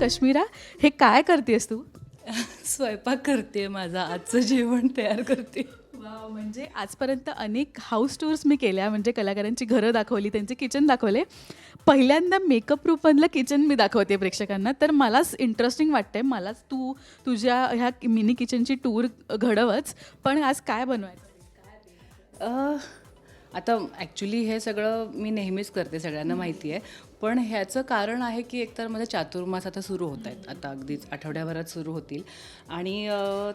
कश्मीरा हे काय करतेस तू? स्वयंपाक करते माझा आजचं जेवण तयार करते. वाव म्हणजे आजपर्यंत अनेक हाऊस टूर्स मी केल्या म्हणजे कलाकारांची घरं दाखवली त्यांचे किचन दाखवले. पहिल्यांदा मेकअप रूपमधलं किचन मी दाखवते प्रेक्षकांना. तर मलाच इंटरेस्टिंग वाटतंय. मलाच तू तुझ्या ह्या मिनी किचनची टूर घडवच. पण आज काय बनवायचं? आता ॲक्च्युली हे सगळं मी नेहमीच करते सगळ्यांना माहिती आहे पण ह्याचं कारण आहे की एकतर माझे चातुर्मास आता सुरू होत आहेत. आता अगदीच आठवड्याभरात सुरू होतील. आणि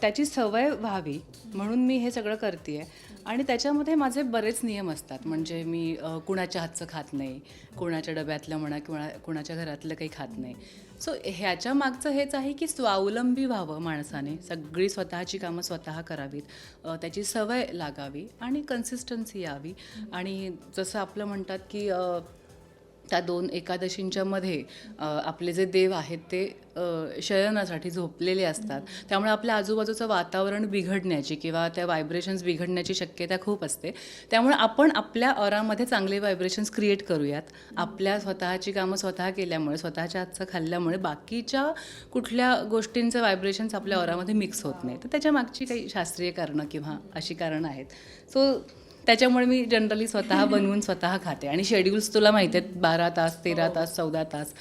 त्याची सवय व्हावी म्हणून मी हे सगळं करते आहे आणि त्याच्यामध्ये माझे बरेच नियम असतात. म्हणजे मी कुणाच्या हातचं खात नाही कुणाच्या डब्यातलं म्हणा किंवा कुणाच्या घरातलं काही खात नाही. सो ह्याच्या मागचं हेच आहे की स्वावलंबी व्हावं माणसाने. सगळी स्वतःची कामं स्वतः करावीत. त्याची सवय लागावी आणि कन्सिस्टन्सी यावी. आणि जसं आपलं म्हणतात की त्या दोन एकादशींच्या मध्ये आपले जे देव आहेत ते शयनासाठी झोपलेले असतात. त्यामुळे आपल्या आजूबाजूचं वातावरण बिघडण्याची किंवा त्या व्हायब्रेशन्स बिघडण्याची शक्यता खूप असते. त्यामुळे आपण आपल्या अरामध्ये चांगले व्हायब्रेशन्स क्रिएट करूयात. आपल्या स्वतःची कामं स्वतः केल्यामुळे स्वतःच्या हातचं खाल्ल्यामुळे बाकीच्या कुठल्या गोष्टींचं व्हायब्रेशन्स आपल्या अरामध्ये मिक्स होत नाही तर त्याच्या मागची काही शास्त्रीय कारणं किंवा अशी कारणं आहेत. सो त्याच्यामुळे मी जनरली स्वतः बनवून स्वतः खाते. आणि शेड्यूल्स तुला माहिती आहेत बारा तास तेरा तास चौदा तास.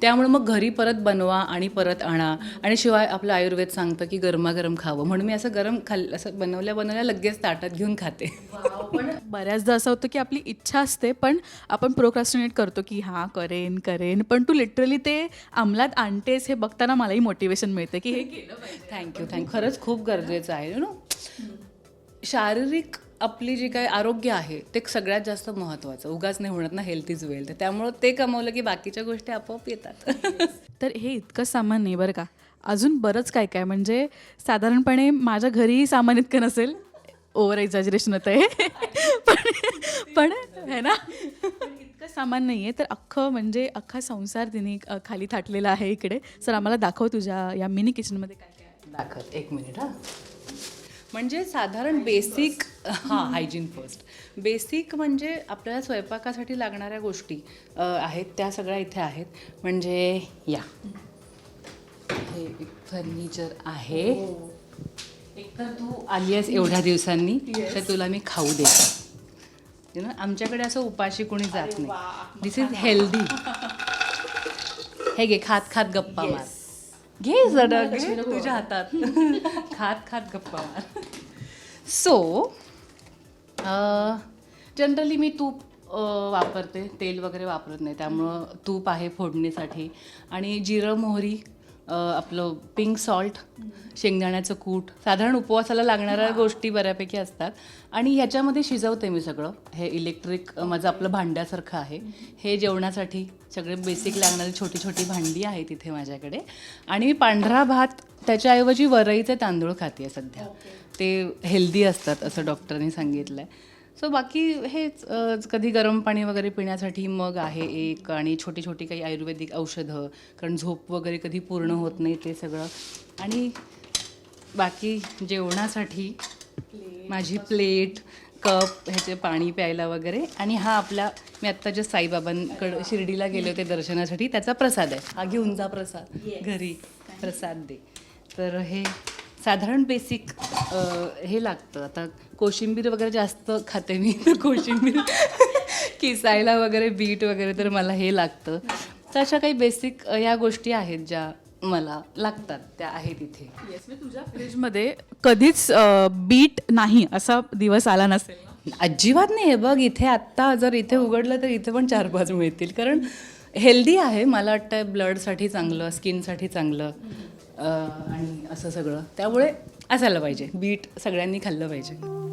त्यामुळे मग घरी परत बनवा आणि परत आणा. आणि शिवाय आपलं आयुर्वेद सांगतं की गरमागरम खावं. म्हणून मी असं गरम खाल असं बनवल्या बनवल्या लगेच ताटात घेऊन खाते. पण बऱ्याचदा असं होतं की आपली इच्छा असते पण आपण प्रोक्रास्टिनेट करतो की हां करेन करेन. पण तू लिटरली ते अंमलात आणतेस हे बघताना मलाही मोटिवेशन मिळते की हे केलं थँक्यू थँक्यू खरंच खूप गरजेचं आहे यु नो शारीरिक आपली जी काही आरोग्य आहे ते सगळ्यात जास्त महत्त्वाचं उगाच नाही म्हणत ना हेल्थ इज वेल्थ त्यामुळं ते कमवलं की बाकीच्या गोष्टी आपोआप येतात. तर हे इतकं सामान नाही बरं का. अजून बरंच काय काय म्हणजे साधारणपणे माझ्या घरीही सामान इतकं नसेल. ओव्हर एक्झॅजरेशन होतं आहे पण पण है ना? इतकं सामान नाही आहे तर अख्खं म्हणजे अख्खा संसार तिने खाली थाटलेला आहे इकडे. सर आम्हाला दाखव तुझ्या या मिनी किचनमध्ये काय काय. दाखल एक मिनिट हां. म्हणजे साधारण बेसिक हां हायजीन फर्स्ट बेसिक म्हणजे आपल्याला स्वयंपाकासाठी लागणाऱ्या गोष्टी अ, आहेत त्या सगळ्या इथे आहेत. म्हणजे या. हे एक फर्निचर आहे. एकतर तू आली आहेस एवढ्या दिवसांनी तर तुला मी खाऊ दे. You know, आमच्याकडे असं उपाशी कोणी जात नाही. दिस इज हेल्दी हे घे खात खात गप्पा मार. घे जरा घे तुझ्या हातात. खात खात गप्पा मार. सो जनरली uh, मी तूप uh, वापरते. तेल वगैरे वापरत नाही. त्यामुळं तूप आहे फोडणीसाठी. आणि जिरं मोहरी आपलं पिंक सॉल्ट शेंगदाण्याचं कूट साधारण उपवासाला लागणाऱ्या गोष्टी बऱ्यापैकी असतात. आणि ह्याच्यामध्ये शिजवते मी सगळं. हे इलेक्ट्रिक माझं आपलं भांड्यासारखं आहे. हे जेवणासाठी सगळे बेसिक लागणारी छोटी छोटी भांडी आहे तिथे माझ्याकडे. आणि मी पांढरा भात त्याच्याऐवजी वरईचे तांदूळ खाते सध्या. ते हेल्दी असतात असं डॉक्टरनी सांगितलं आहे सो बाकी हेच कधी गरम पाणी वगैरे पिण्यासाठी मग आहे एक आणि छोटी छोटी काही आयुर्वेदिक औषधं कारण झोप वगैरे कधी पूर्ण होत नाही ते सगळं. आणि बाकी जेवणासाठी माझी प्लेट कप ह्याचे पाणी प्यायला वगैरे. आणि हा आपला मी आत्ता जे साईबाबांकडं शिर्डीला गेले होते दर्शनासाठी त्याचा प्रसाद आहे. हा घेऊन जा प्रसाद. घरी प्रसाद दे. तर हे साधारण बेसिक हे लागतं. आता कोशिंबीर वगैरे जास्त खाते मी. तर कोशिंबीर किसायला वगैरे बीट वगैरे तर मला हे लागतं. तर अशा काही बेसिक या गोष्टी आहेत ज्या मला लागतात त्या आहेत इथे. येस मी तुझ्या फ्रीजमध्ये कधीच बीट नाही असा दिवस आला नसेल. ना? अजिबात नाही. आहे बघ इथे आत्ता जर इथे उघडलं तर इथे पण चार पाच मिळतील. कारण हेल्दी आहे. मला वाटतं ब्लडसाठी चांगलं स्किनसाठी चांगलं. आणि असं सगळं. त्यामुळे असायला पाहिजे. बीट सगळ्यांनी खाल्लं पाहिजे.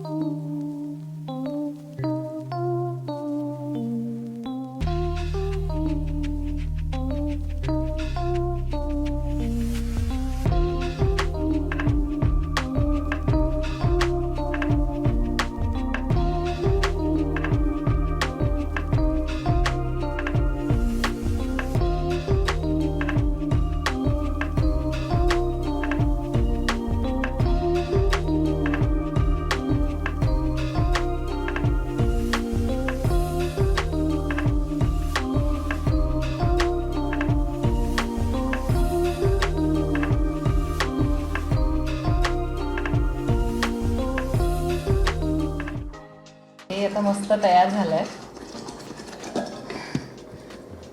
मस्त तयार झाला आहे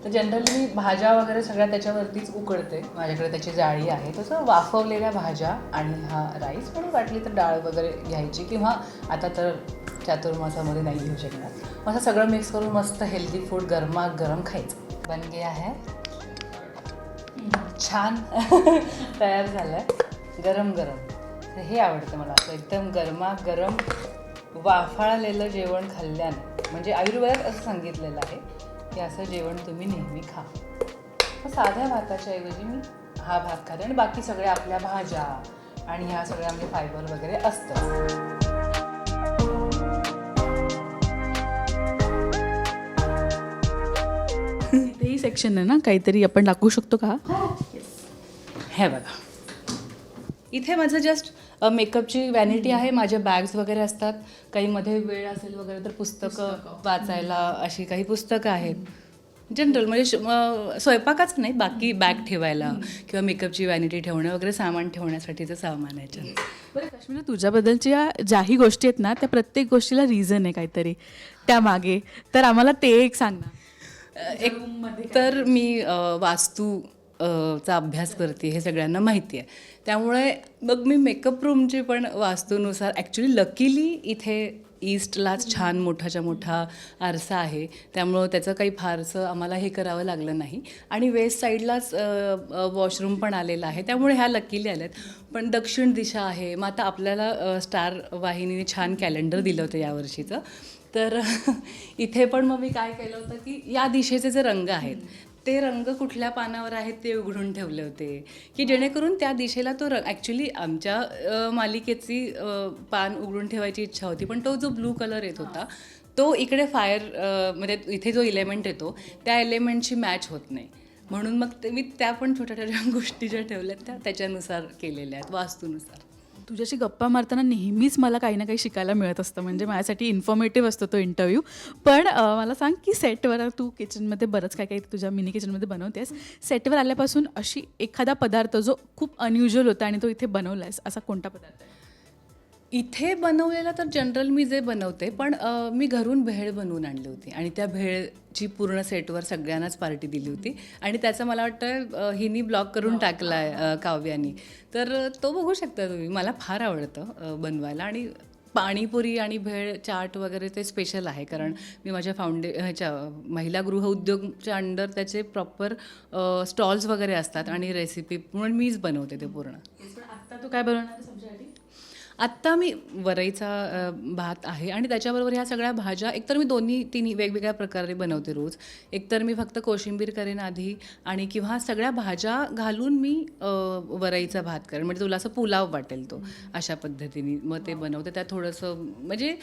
तर जनरली मी भाज्या वगैरे सगळ्या त्याच्यावरतीच उकळते माझ्याकडे त्याची जाळी आहे. तसं वाफवलेल्या भाज्या आणि हा राईस पण वाटली तर डाळ वगैरे घ्यायची किंवा आता तर चातुर्मासामध्ये नाही घेऊ शकणार. असं सगळं मिक्स करून मस्त हेल्दी फूड गरमागरम खायचं. बन गया आहे छान. तयार झालं आहे गरम. गरम हे आवडतं मला असं. एकदम गरमागरम वाफाळलेलं जेवण खाल्ल्यानं म्हणजे आयुर्वेदात असं सांगितलेलं आहे की असं जेवण तुम्ही नेहमी खा. साध्या भाताच्या ऐवजी मी हा भात खाते आणि बाकी सगळ्या आपल्या भाज्या आणि ह्या सगळ्या म्हणजे फायबर वगैरे असतं. इथेही सेक्शन आहे ना? काहीतरी आपण टाकू शकतो का? हे. बघा. इथे माझं जस्ट मेकअपची व्हॅनिटी आहे माझ्या बॅग्स वगैरे असतात. काही मध्ये वेळ असेल वगैरे तर पुस्तकं वाचायला अशी काही पुस्तकं आहेत. जनरल म्हणजे स्वयंपाकाच नाही बाकी बॅग ठेवायला किंवा मेकअपची व्हॅनिटी ठेवणं वगैरे सामान ठेवण्यासाठीचं सामान आहे. बरं काश्मीर तुझ्याबद्दलच्या ज्याही गोष्टी आहेत ना त्या प्रत्येक गोष्टीला रिझन आहे काहीतरी. त्यामागे. तर आम्हाला ते एक सांग ना. एक तर मी वास्तू चा अभ्यास करते हे सगळ्यांना माहिती आहे. त्यामुळे मग मी मेकअप रूमची पण वास्तूनुसार ॲक्च्युली लकीली इथे ईस्टलाच छान मोठाच्या मोठा आरसा आहे. त्यामुळं त्याचं काही फारसं आम्हाला हे करावं लागलं नाही. आणि वेस्ट साईडलाच वॉशरूम पण आलेला आहे. त्यामुळे ह्या लकीली आल्यात. पण दक्षिण दिशा आहे. मग आता आपल्याला स्टार वाहिनीने छान कॅलेंडर दिलं होतं यावर्षीचं तर इथे पण मग मी काय केलं होतं की या दिशेचे जे रंग आहेत ते रंग कुठल्या पानावर आहेत ते उघडून ठेवले होते. की जेणेकरून त्या दिशेला तो रंग ॲक्च्युली आमच्या मालिकेची पान उघडून ठेवायची इच्छा होती पण तो जो ब्लू कलर येत होता तो इकडे फायर म्हणजे इथे जो इलेमेंट येतो त्या एलिमेंटशी मॅच होत नाही. म्हणून मग ते मी त्या पण छोट्या छोट्या गोष्टी ज्या ठेवल्या त्या त्याच्यानुसार केलेल्या आहेत वास्तूनुसार. तुझ्याशी गप्पा मारताना नेहमीच मला काही ना काही शिकायला मिळत असतं. म्हणजे माझ्यासाठी इन्फॉर्मेटिव्ह असतो तो इंटरव्ह्यू पण मला सांग की सेटवर तू किचनमध्ये बरंच काय काही तुझ्या मिनी किचनमध्ये बनवतेस. सेटवर आल्यापासून अशी एखादा पदार्थ जो खूप अनयुज्युअल होता आणि तो इथे बनवला आहेस असा कोणता पदार्थ आहे? इथे बनवलेलं तर जनरल मी जे बनवते पण अ, मी घरून भेळ बनवून आणली होती. आणि त्या भेळची पूर्ण सेटवर सगळ्यांनाच पार्टी दिली होती. आणि त्याचं मला वाटतं अ, हिनी ब्लॉग करून टाकला आहे काव्यानी. तर अ, तो बघू शकता तुम्ही. मला फार आवडतं अ, बनवायला. आणि पाणीपुरी आणि भेळ चाट वगैरे ते स्पेशल आहे. कारण मी माझ्या फाउंडे ह्याच्या महिला गृह उद्योगच्या अंडर त्याचे प्रॉपर स्टॉल्स वगैरे असतात. आणि रेसिपी म्हणून मीच बनवते ते पूर्ण. पण आत्ता तू काय बनवणार सब्जीसाठी आत्ता मी वरईचा भात आहे आणि त्याच्याबरोबर ह्या सगळ्या भाज्या एकतर मी दोन्ही तिन्ही वेगवेगळ्या प्रकारे बनवते रोज. एकतर मी फक्त कोशिंबीर करेन आधी आणि किंवा सगळ्या भाज्या घालून मी वरईचा भात करेन. म्हणजे तुला असं पुलाव वाटेल तो अशा पद्धतीने. मग ते बनवते. त्यात थोडंसं म्हणजे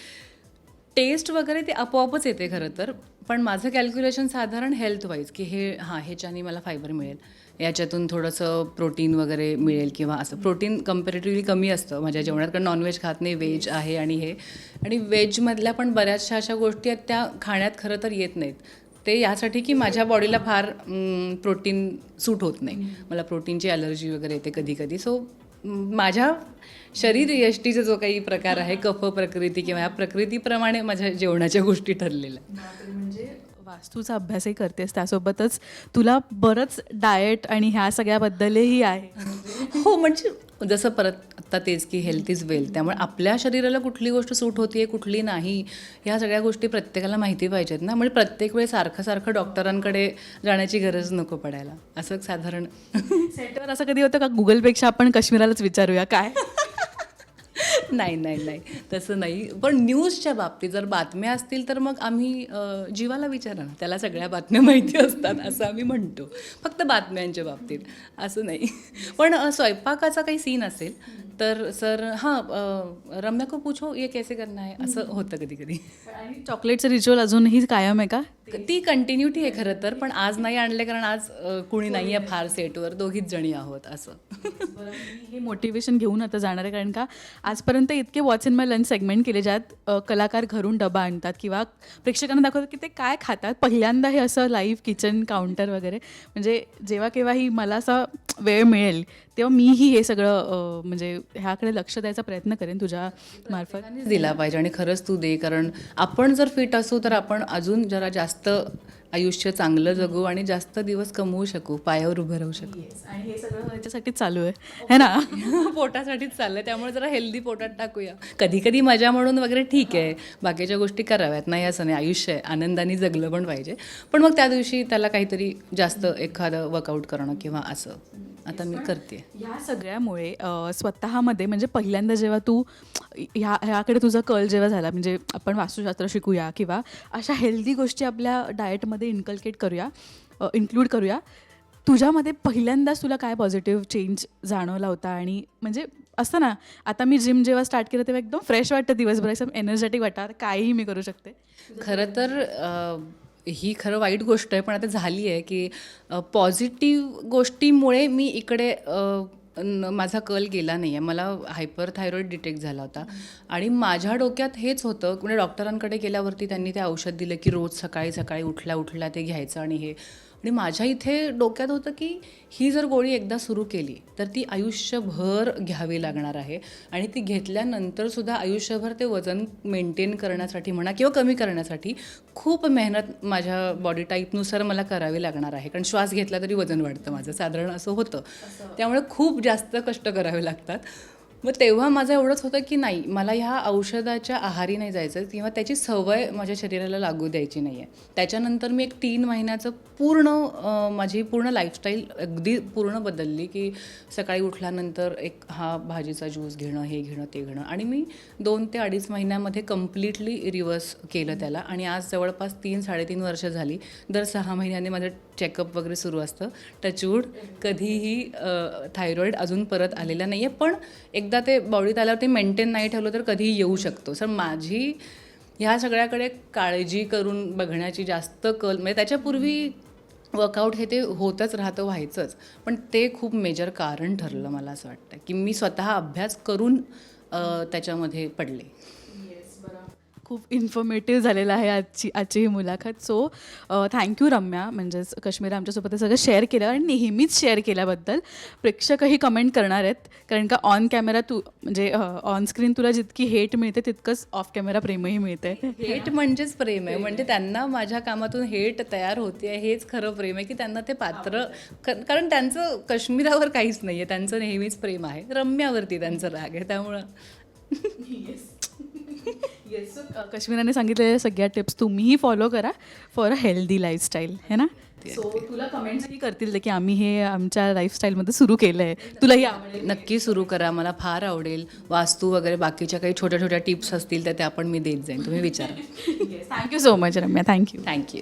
टेस्ट वगैरे ते आपोआपच येते खरं तर. पण माझं कॅल्क्युलेशन साधारण हेल्थ वाईज की हे हां ह्याच्याने मला फायबर मिळेल. याच्यातून थोडंसं प्रोटीन वगैरे मिळेल किंवा असं. प्रोटीन कम्पॅरेटिव्हली कमी असतं. माझ्या जेवणात कारण नॉनव्हेज खात नाही. व्हेज आहे आणि हे. आणि व्हेजमधल्या पण बऱ्याचशा अशा गोष्टी आहेत त्या खाण्यात खरं तर येत नाहीत. ते यासाठी की माझ्या बॉडीला फार प्रोटीन सूट होत नाही. मला प्रोटीनची ॲलर्जी वगैरे येते कधी कधी सो माझ्या शरीर यष्टीचा जो काही प्रकार आहे कफ प्रकृती किंवा या प्रकृतीप्रमाणे माझ्या जेवणाच्या गोष्टी ठरलेल्या आहेत. म्हणजे वास्तूचा अभ्यासही करतेस त्यासोबतच. तुला बरंच डाएट आणि ह्या सगळ्याबद्दलही आहे. हो म्हणजे जसं परत आत्ता तेच की हेल्थ इज वेल्थ त्यामुळे आपल्या शरीराला कुठली गोष्ट सूट होतीये कुठली नाही ह्या सगळ्या गोष्टी प्रत्येकाला माहिती पाहिजेत ना. म्हणजे प्रत्येक वेळी सारखं सारखं डॉक्टरांकडे जाण्याची गरज नको पडायला. असं साधारण सेटवर असं कधी होतं का? गुगलपेक्षा आपण काश्मीरालाच विचारूया काय? नाही नाही नाही. तसं नाही. पण न्यूजच्या बाबतीत जर बातम्या असतील तर मग आम्ही जीवाला विचारा ना त्याला सगळ्या बातम्या माहिती असतात असं आम्ही म्हणतो. फक्त बातम्यांच्या बाबतीत. असं नाही. पण स्वयंपाकाचा काही सीन असेल तर सर हां रम्या को पूछो ये कैसे करना है? असं होतं कधी कधी आणि चॉकलेटचं रिच्युअल अजूनही कायम आहे का? ती कंटिन्युटी आहे खरं तर पण आज नाही आणले कारण आज कुणी नाही आहे फार सेटवर दोघीच जणी आहोत असं. हे मोटिवेशन घेऊन आता जाणार आहे कारण का आजपर्यंत इतके watch in my lunch segment केले ज्यात कलाकार घरून डबा आणतात किंवा प्रेक्षकांना दाखवतात की ते काय खातात. पहिल्यांदा हे असं लाईव्ह किचन काउंटर वगैरे म्हणजे जेव्हा केव्हाही मला असा वेळ मिळेल तेव्हा मीही हे सगळं म्हणजे ह्याकडे लक्ष द्यायचा प्रयत्न करेन तुझ्या मार्फत. दिला पाहिजे आणि खरंच तू दे कारण आपण जर फिट असू तर आपण अजून जरा जास्त आयुष्य चांगलं जगू आणि जास्त दिवस कमवू शकू पायावर उभं राहू शकू. आणि हे सगळं ह्याच्यासाठीच चालू आहे. है ना? पोटासाठीच चाललंय. त्यामुळे जरा हेल्दी पोटात टाकूया. कधी कधी मजा म्हणून वगैरे ठीक आहे. बाकीच्या गोष्टी कराव्यात. नाही असं नाही. आयुष्य आहे. आनंदाने जगलं पण पाहिजे. पण मग त्या दिवशी त्याला काहीतरी जास्त एखादं वर्कआउट करणं किंवा असं. आता मी करते. ह्या सगळ्यामुळे स्वतःमध्ये म्हणजे पहिल्यांदा जेव्हा तू ह्या ह्याकडे तुझा कल जेव्हा झाला म्हणजे आपण वास्तुशास्त्र शिकूया किंवा अशा हेल्दी गोष्टी आपल्या डाएटमध्ये इन्कल्केट करूया इन्क्लूड करूया तुझ्यामध्ये पहिल्यांदाच तुला काय पॉझिटिव्ह चेंज जाणवला होता? आणि म्हणजे असतं ना आता मी जिम जेव्हा स्टार्ट केलं तेव्हा एकदम फ्रेश वाटतं दिवसभर एकदम एनर्जेटिक वाटतं काहीही मी करू शकते. खरं तर ही खरं वाईट गोष्ट आहे पण आता झाली आहे की पॉझिटिव्ह गोष्टीमुळे मी इकडे न- माझा कल गेला नाही आहे मला हायपर थायरॉईड डिटेक्ट झाला होता. आणि माझ्या डोक्यात हेच होतं म्हणजे डॉक्टरांकडे गेल्यावरती त्यांनी ते औषध दिलं की रोज सकाळी सकाळी उठल्या उठल्या ते घ्यायचं आणि हे. आणि माझ्या इथे डोक्यात होतं की ही जर गोळी एकदा सुरू केली तर ती आयुष्यभर घ्यावी लागणार आहे. आणि ती घेतल्यानंतर सुद्धा आयुष्यभर ते वजन मेंटेन करण्यासाठी म्हणा किंवा कमी करण्यासाठी खूप मेहनत माझ्या बॉडी टाईपनुसार मला करावी लागणार आहे. कारण श्वास घेतला तरी वजन वाढतं माझं साधारण असं होतं. त्यामुळे खूप जास्त कष्ट करावे लागतात. मग तेव्हा माझं एवढंच होतं की नाही मला ह्या औषधाच्या आहारी नाही जायचं किंवा त्याची सवय माझ्या शरीराला लागू द्यायची नाही आहे त्याच्यानंतर मी एक तीन महिन्याचं पूर्ण माझी पूर्ण लाईफस्टाईल अगदी पूर्ण बदलली की सकाळी उठल्यानंतर एक हा भाजीचा ज्यूस घेणं हे घेणं ते घेणं आणि मी दोन ते अडीच महिन्यामध्ये कम्प्लिटली रिव्हर्स केलं त्याला आणि आज जवळपास तीन साडेतीन वर्ष झाली. दर सहा महिन्याने माझं चेकअप वगैरे सुरू असतं. टचवूड कधीही थायरॉईड अजून परत आलेला नाही आहे पण एक एकदा ते बॉडीत आल्यावर ते मेंटेन नाही ठेवलं तर कधीही येऊ शकतो. सर माझी ह्या सगळ्याकडे काळजी करून बघण्याची जास्त कल म्हणजे त्याच्यापूर्वी वर्कआउट हे ते होतच राहतं व्हायचंच. पण ते खूप मेजर कारण ठरलं मला असं वाटतं की मी स्वतः अभ्यास करून त्याच्यामध्ये पडले. खूप इन्फॉर्मेटिव्ह झालेलं आहे आजची आजची ही मुलाखत. So thank you Ramya. म्हणजेच काश्मीर आमच्यासोबत हे सगळं शेअर केलं आणि नेहमीच शेअर केल्याबद्दल प्रेक्षकही कमेंट करणार आहेत. कारण का ऑन कॅमेरा तू म्हणजे ऑन स्क्रीन तुला जितकी हेट मिळते तितकंच ऑफ कॅमेरा प्रेमही मिळते. हेट म्हणजेच प्रेम आहे. म्हणजे त्यांना माझ्या कामातून हेट तयार होते हेच खरं प्रेम आहे की त्यांना ते पात्र कारण त्यांचं काश्मीरावर काहीच नाही आहे त्यांचं नेहमीच प्रेम आहे. रम्यावरती त्यांचं राग आहे त्यामुळं. येस काश्मीराने सांगितलेल्या सगळ्या टिप्स तुम्हीही फॉलो करा फॉर अ हेल्दी लाईफस्टाईल है ना? सो तुला कमेंट्सही करतील ते की आम्ही हे आमच्या लाईफस्टाईलमध्ये सुरू केलं आहे तुलाही आवडेल. नक्की सुरू करा. मला फार आवडेल. वास्तू वगैरे बाकीच्या काही छोट्या छोट्या टिप्स असतील तर त्या पण मी देत जाईन. तुम्ही विचारा. Thank you so much Ramya thank you thank you